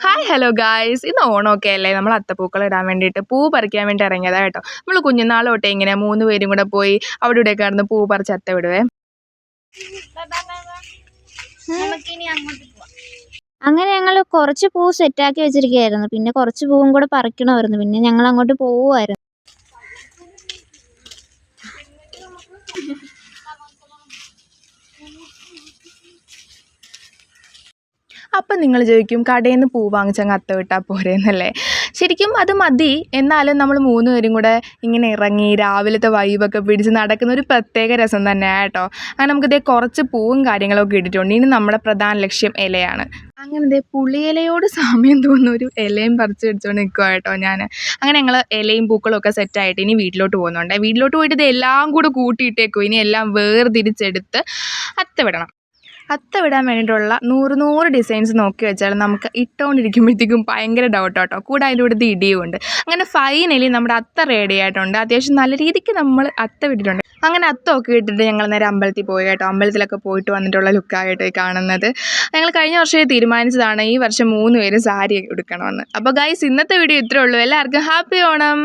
Hi hello guys ഇന്ന് ഓണമൊക്കെ അല്ലേ? നമ്മൾ അത്തപ്പൂക്കൾ ഇടാൻ വേണ്ടിയിട്ട് പൂ പറിക്കാൻ വേണ്ടി ഇറങ്ങിയതാ കേട്ടോ. നമ്മൾ കുഞ്ഞുനാൾ തൊട്ടേ ഇങ്ങനെ മൂന്ന് പേരും കൂടെ പോയി അവിടെ ഇവിടെ കിടന്ന് പൂ പറിച്ച് അത്ത വിടുവേ. അങ്ങനെ ഞങ്ങൾ കുറച്ച് പൂ സെറ്റാക്കി വെച്ചിരിക്കുകയായിരുന്നു. പിന്നെ കുറച്ച് പൂവും കൂടെ പറിക്കണമായിരുന്നു. പിന്നെ ഞങ്ങൾ അങ്ങോട്ട് പോവുമായിരുന്നു. അപ്പം നിങ്ങൾ ചോദിക്കും കടയിൽ നിന്ന് പൂ വാങ്ങിച്ചങ്ങ് അത്ത വിട്ടാൽ പോരെന്നല്ലേ? ശരിക്കും അത് മതി. എന്നാലും നമ്മൾ മൂന്ന് പേരും കൂടെ ഇങ്ങനെ ഇറങ്ങി രാവിലത്തെ വൈബൊക്കെ പിടിച്ച് നടക്കുന്ന ഒരു പ്രത്യേക രസം തന്നെയാണ് കേട്ടോ. അങ്ങനെ നമുക്ക് നമുക്കിതേ കുറച്ച് പൂവും കാര്യങ്ങളൊക്കെ ഇട്ടിട്ടുണ്ട്. ഇനി നമ്മുടെ പ്രധാന ലക്ഷ്യം ഇലയാണ്. അങ്ങനെ പുളിയിലയോട് സാമ്യം തോന്നുന്ന ഒരു ഇലയും പറിച്ച് പിടിച്ചുകൊണ്ട് നിൽക്കുക കേട്ടോ ഞാൻ അങ്ങനെ ഞങ്ങൾ ഇലയും പൂക്കളും ഒക്കെ സെറ്റായിട്ട് ഇനി വീട്ടിലോട്ട് പോകുന്നുണ്ട്. വീട്ടിലോട്ട് പോയിട്ട് ഇത് എല്ലാം കൂടെ കൂട്ടിയിട്ടേക്കും. ഇനി എല്ലാം വേർതിരിച്ചെടുത്ത് അത്ത വിടണം. അത്ത വിടാൻ വേണ്ടിയിട്ടുള്ള നൂറ് നൂറ് ഡിസൈൻസ് നോക്കി വെച്ചാൽ നമുക്ക് ഇട്ടുകൊണ്ടിരിക്കുമ്പോഴത്തേക്കും ഭയങ്കര ഡൗട്ട് കേട്ടോ കൂടെ അതിന്റെ കൂടുതൽ ഇടിയും ഉണ്ട് അങ്ങനെ ഫൈനലി നമ്മുടെ അത്ത റെഡി ആയിട്ടുണ്ട്. അത്യാവശ്യം നല്ല രീതിക്ക് നമ്മൾ അത്ത വിട്ടിട്ടുണ്ട്. അങ്ങനെ അത്തമൊക്കെ ഇട്ടിട്ട് ഞങ്ങൾ നേരെ അമ്പലത്തിൽ പോയി കേട്ടോ. അമ്പലത്തിലൊക്കെ പോയിട്ട് വന്നിട്ടുള്ള ലുക്കായിട്ട് കാണുന്നത്. ഞങ്ങൾ കഴിഞ്ഞ വർഷം തീരുമാനിച്ചതാണ് ഈ വർഷം മൂന്ന് പേര് സാരി എടുക്കണമെന്ന്. അപ്പോൾ ഗൈസ് ഇന്നത്തെ വീഡിയോ ഇത്രേ ഉള്ളൂ. എല്ലാവർക്കും ഹാപ്പി ഓണം!